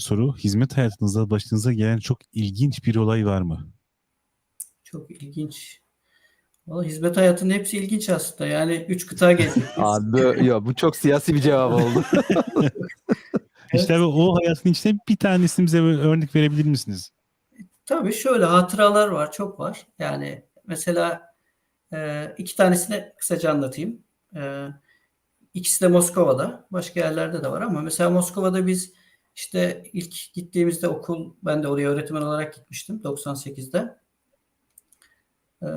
soru. Hizmet hayatınızda başınıza gelen çok ilginç bir olay var mı? Çok ilginç. Valla hizmet hayatının hepsi ilginç aslında. Yani üç kıta gezdik. Abi ya bu çok siyasi bir cevap oldu. İşte abi o hayatın içinde bir tanesini bize örnek verebilir misiniz? Tabii şöyle hatıralar var, çok var. Yani mesela e, iki tanesini kısaca anlatayım. E, ikisi de Moskova'da, başka yerlerde de var ama mesela Moskova'da biz işte ilk gittiğimizde okul, ben de oraya öğretmen olarak gitmiştim 98'de. E,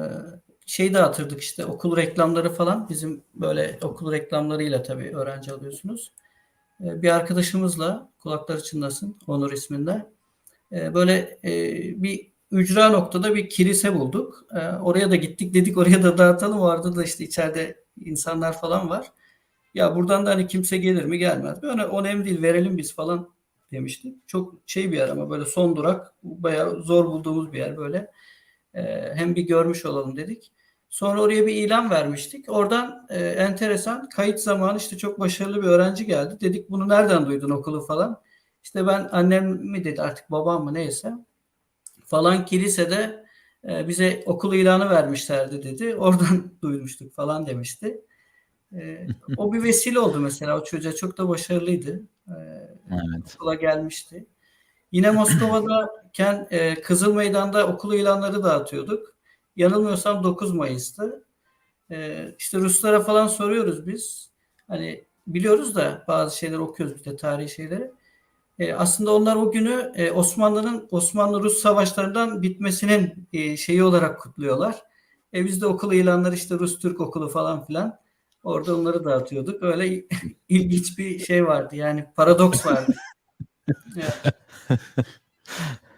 şey dağıtırdık işte okul reklamları falan. Bizim böyle okul reklamlarıyla tabii öğrenci alıyorsunuz. E, bir arkadaşımızla kulakları çınlasın Onur isminde. E, böyle e, bir ücra noktada bir kilise bulduk. E, oraya da gittik dedik oraya da dağıtalım. Orada da işte içeride insanlar falan var. Ya buradan da hani kimse gelir mi gelmez mi? Öyle önemli değil verelim biz falan demiştik. Çok şey bir yer ama böyle son durak bayağı zor bulduğumuz bir yer böyle. E, hem bir görmüş olalım dedik. Sonra oraya bir ilan vermiştik. Oradan e, enteresan kayıt zamanı işte çok başarılı bir öğrenci geldi. Dedik bunu nereden duydun okulu falan. İşte ben annem mi dedi artık babam mı neyse falan kilisede e, bize okul ilanı vermişlerdi dedi. Oradan duymuştuk falan demişti. E, o bir vesile oldu mesela. O çocuğa çok da başarılıydı. Evet. okula gelmişti. Yine Moskova'dayken e, Kızıl Meydan'da okul ilanları dağıtıyorduk. Yanılmıyorsam 9 Mayıs'tı. E, işte Ruslara falan soruyoruz biz. Hani biliyoruz da bazı şeyler okuyoruz bir de tarihi şeyleri. E, aslında onlar o günü e, Osmanlı'nın Osmanlı-Rus savaşlarından bitmesinin e, şeyi olarak kutluyorlar. E, biz de okul ilanları işte Rus-Türk okulu falan filan. Orada onları dağıtıyorduk. Öyle ilginç bir şey vardı. Yani paradoks vardı. Evet.